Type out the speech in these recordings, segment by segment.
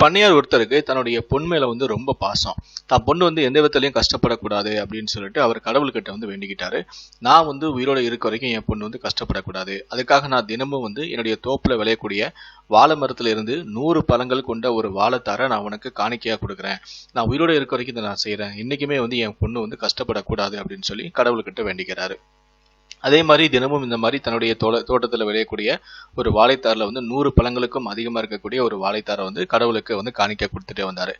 பண்ணையார் ஒருத்தருக்கு தன்னுடைய பொன் மேல வந்து ரொம்ப பாசம். தான் பொண்ணு வந்து எந்த விதத்துலையும் கஷ்டப்படக்கூடாது அப்படின்னு சொல்லிட்டு அவர் கடவுள்கிட்ட வந்து வேண்டிக்கிட்டாரு. நான் வந்து உயிரோட இருக்க வரைக்கும் என் பொண்ணு வந்து கஷ்டப்படக்கூடாது. அதுக்காக நான் தினமும் வந்து என்னுடைய தோப்புல விளையக்கூடிய வாழை மரத்துல இருந்து நூறு பழங்கள் கொண்ட ஒரு வாழைத்தாரை நான் உனக்கு காணிக்கையா கொடுக்குறேன். நான் உயிரோட இருக்க வரைக்கும் இதை நான் செய்யறேன் இன்னைக்குமே வந்து என் பொண்ணு வந்து கஷ்டப்படக்கூடாது அப்படின்னு சொல்லி கடவுள்கிட்ட வேண்டிக்கிறாரு. அதே மாதிரி தினமும் இந்த மாதிரி தன்னுடைய தோட்ட தோட்டத்தில் விளையக்கூடிய ஒரு வாழைத்தாரில் வந்து நூறு பழங்களுக்கும் அதிகமாக இருக்கக்கூடிய ஒரு வாழைத்தாரை வந்து கடவுளுக்கு வந்து காணிக்கை கொடுத்துட்டே வந்தார்.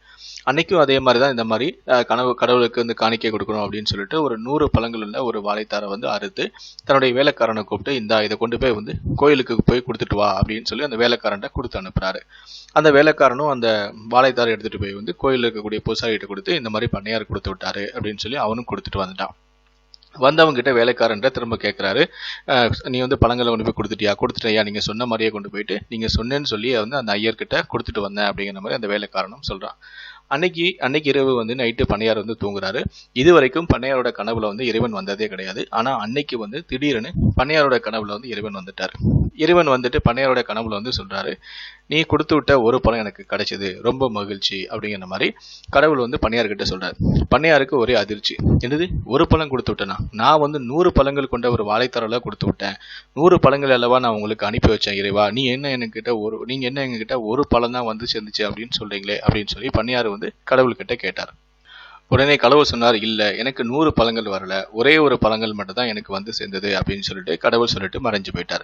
அன்னைக்கும் அதே மாதிரி தான் இந்த மாதிரி கனவு கடவுளுக்கு வந்து காணிக்கை கொடுக்கணும் அப்படின்னு சொல்லிட்டு ஒரு நூறு பழங்கள் உள்ள ஒரு வாழைத்தாரை வந்து அறுத்து தன்னுடைய வேலைக்காரனை கூப்பிட்டு இந்த இதை கொண்டு போய் வந்து கோயிலுக்கு போய் கொடுத்துட்டு வா அப்படின்னு சொல்லி அந்த வேலைக்காரன்ட்ட கொடுத்து அனுப்புறாரு. அந்த வேலைக்காரனும் அந்த வாழைத்தாரை எடுத்துகிட்டு போய் வந்து கோயிலில் இருக்கக்கூடிய பூசாரிகிட்ட கொடுத்து இந்த மாதிரி பண்ணையார் கொடுத்து விட்டாரு அப்படின்னு சொல்லி அவனும் கொடுத்துட்டு வந்துட்டான். வந்தவங்க கிட்ட வேலைக்காரன்ட்ட திரும்ப கேட்குறாரு நீ வந்து பழங்களை கொண்டு போய் கொடுத்துட்டியா? கொடுத்துட்டியா? நீங்கள் சொன்ன மாதிரியே கொண்டு போயிட்டு நீங்கள் சொன்னேன்னு சொல்லி வந்து அந்த ஐயர்கிட்ட கொடுத்துட்டு வந்தேன் அப்படிங்கிற மாதிரி அந்த வேலைக்காரனும் சொல்கிறான் அன்னைக்கு அன்னைக்கு இரவு வந்து நைட்டு பண்ணையார் வந்து தூங்குறாரு. இது வரைக்கும் பண்ணையாரோட கனவுல வந்து இறைவன் வந்ததே கிடையாது. ஆனால் அன்னைக்கு வந்து திடீர்னு பண்ணையாரோட கனவுல வந்து இறைவன் வந்துட்டார். இறைவன் வந்துட்டு பண்ணையாரோட கனவுல வந்து சொல்றாரு நீ கொடுத்து விட்ட ஒரு பழம் எனக்கு கிடைச்சது. ரொம்ப மகிழ்ச்சி. அப்படிங்கிற மாதிரி கடவுள் வந்து பண்ணையார்கிட்ட சொல்றாரு. பண்ணையாருக்கு ஒரே அதிர்ச்சி. என்னது? ஒரு பழம் கொடுத்து விட்டேனா? நான் வந்து நூறு பழங்கள் கொண்ட ஒரு வாழைத்தரல கொடுத்து விட்டேன். நூறு பழங்கள் அல்லவா நான் உங்களுக்கு அனுப்பி வச்சேன் இறைவா. நீ என்ன என்கிட்ட ஒரு நீங்க என்ன எங்ககிட்ட ஒரு பழம் தான் வந்து சேர்ந்துச்சு அப்படின்னு சொல்றீங்களே அப்படின்னு சொல்லி பண்ணையார் வந்து கடவுள்கிட்ட கேட்டார். உடனே கடவுள் சொன்னார் இல்லை எனக்கு நூறு பழங்கள் வரல. ஒரே ஒரு பழங்கள் மட்டும் தான் எனக்கு வந்து சேர்ந்தது அப்படின்னு சொல்லிட்டு கடவுள் சொல்லிட்டு மறைஞ்சு போயிட்டார்.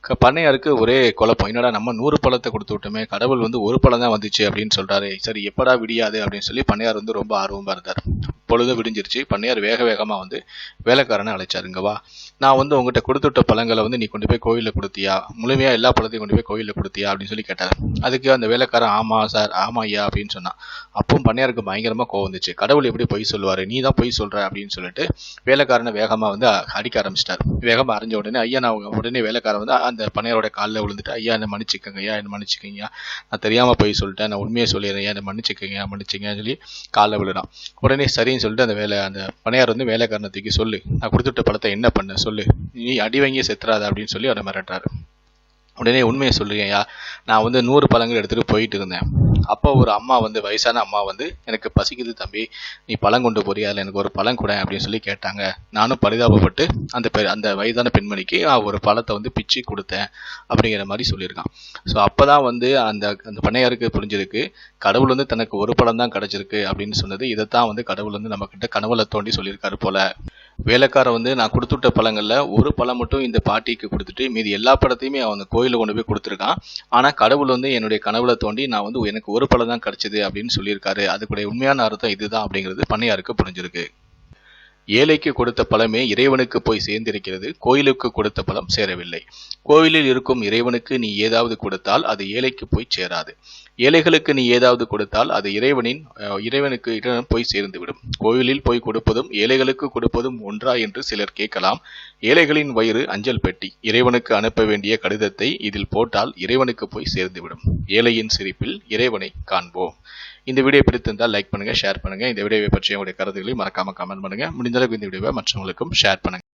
க- பண்ணையாருக்கு ஒரே குழப்பம். என்னடா நம்ம நூறு பழத்தை கொடுத்து விட்டோமே கடவுள் வந்து ஒரு பழம் தான் வந்துச்சு அப்படின்னு சொல்றாரு. சரி எப்படா விடியாது? அப்படின்னு சொல்லி பண்ணையார் வந்து ரொம்ப ஆர்வமாக இருந்தார். பொழுது விடிஞ்சிருச்சு. பண்ணையார் வேக வேகமாக வந்து வேலைக்காரனை அழைச்சாருங்க வா. நான் வந்து உங்ககிட்ட கொடுத்து விட்ட பழங்களை வந்து நீ கொண்டு போய் கோயிலில் கொடுத்தியா? முழுமையாக எல்லா பழத்தையும் கொண்டு போய் கோயிலில் கொடுத்தியா? அப்படின்னு சொல்லி கேட்டார். அதுக்கு அந்த வேலைக்காரன் ஆமா சார். ஆமா ஐயா அப்படின்னு சொன்னான். அப்பவும் பண்ணையாருக்கு பயங்கரமாக கோவம் வந்துச்சு. கடவுள் எப்படி பொய் சொல்லுவார்? நீ தான் பொய் சொல்கிற அப்படின்னு சொல்லிட்டு வேலைக்காரனை வேகமாக வந்து அடிக்க ஆரம்பிச்சிட்டார். வேகமாக அறிஞ்ச உடனே ஐயா நான் உடனே வேலைக்காரன் வந்து அந்த பணியாரோட காலில் விழுந்துட்டு ஐயா என்ன மன்னிச்சுக்கங்க ஐயா என்ன மன்னிச்சுக்கங்க நான் தெரியாமல் பொய் சொல்லிட்டேன். நான் உண்மையை சொல்லிடுறேன். ஐயா என்ன மன்னிச்சுக்கங்க மன்னிச்சுங்க சொல்லி காலில் விழுறான். உடனே சரின்னு சொல்லிட்டு அந்த வேலை அந்த பணியார் வந்து வேலைக்காரனை தூக்கி சொல்லு. நான் கொடுத்துட்ட பழத்தை என்ன பண்ண? சொல்லு. நீ அடி வாங்கி செத்துறாத அப்படின்னு சொல்லி அவரை மிரட்டுறாரு. உடனே உண்மையை சொல்லுங்கய்யா நான் வந்து நூறு பழங்கள் எடுத்துட்டு போயிட்டு இருந்தேன். அப்போ ஒரு அம்மா வந்து வயசான அம்மா வந்து எனக்கு பசிக்குது தம்பி நீ பழம் கொண்டு போறியா? இல்லை எனக்கு ஒரு பழம் கூட அப்படின்னு சொல்லி கேட்டாங்க. நானும் பரிதாபப்பட்டு அந்த பெ அந்த வயதான பெண்மணிக்கு ஒரு பழத்தை வந்து பிச்சு கொடுத்தேன் அப்படிங்கிற மாதிரி சொல்லியிருக்கான். ஸோ அப்போ தான் வந்து அந்த அந்த பண்ணையாருக்கு புரிஞ்சிருக்கு கடவுள் வந்து தனக்கு ஒரு பழம் தான் கிடைச்சிருக்கு அப்படின்னு சொன்னது. இதைத்தான் வந்து கடவுள் வந்து நம்மக்கிட்ட கனவுல தோண்டி சொல்லியிருக்காரு போல. வேலைக்காரன் வந்து நான் கொடுத்துட்ட பழங்களில் ஒரு பழம் மட்டும் இந்த பாட்டிக்கு கொடுத்துட்டு மீதி எல்லா பழத்தையுமே அவன் கோயிலில் கொண்டு போய் கொடுத்துருக்கான். ஆனால் கடவுள் வந்து என்னுடைய கனவுல தோண்டி நான் வந்து எனக்கு ஒரு பழம் தான் கிடச்சிது அப்படின்னு சொல்லியிருக்காரு. அதுக்குடைய உண்மையான அர்த்தம் இதுதான் அப்படிங்கிறது பண்ணையாருக்கு புரிஞ்சிருக்கு. ஏழைக்கு கொடுத்த பழமே இறைவனுக்கு போய் சேர்ந்திருக்கிறது கோயிலுக்கு கொடுத்த பழம் சேரவில்லை. கோவிலில் இருக்கும் இறைவனுக்கு நீ ஏதாவது கொடுத்தால் அது ஏழைக்கு போய் சேராது. ஏழைகளுக்கு நீ ஏதாவது கொடுத்தால் அது இறைவனின் இறைவனுக்கு இடம் போய் சேர்ந்துவிடும். கோவிலில் போய் கொடுப்பதும் ஏழைகளுக்கு கொடுப்பதும் ஒன்றா என்று சிலர் கேட்கலாம். ஏழைகளின் வயிறு அஞ்சல் பெட்டி இறைவனுக்கு அனுப்ப வேண்டிய கடிதத்தை இதில் போட்டால் இறைவனுக்கு போய் சேர்ந்துவிடும். ஏழையின் சிரிப்பில் இறைவனை காண்போம். இந்த வீடியோ பிடித்திருந்தால் லைக் பண்ணுங்கள் ஷேர் பண்ணுங்கள் இந்த வீடியோவை பற்றிய உங்களுடைய கருத்துக்களையும் மறக்காமல் கமெண்ட் பண்ணுங்கள் முடிந்தளவுக்கு இந்த வீடியோவை மற்றவங்களுக்கும் ஷேர் பண்ணுங்கள்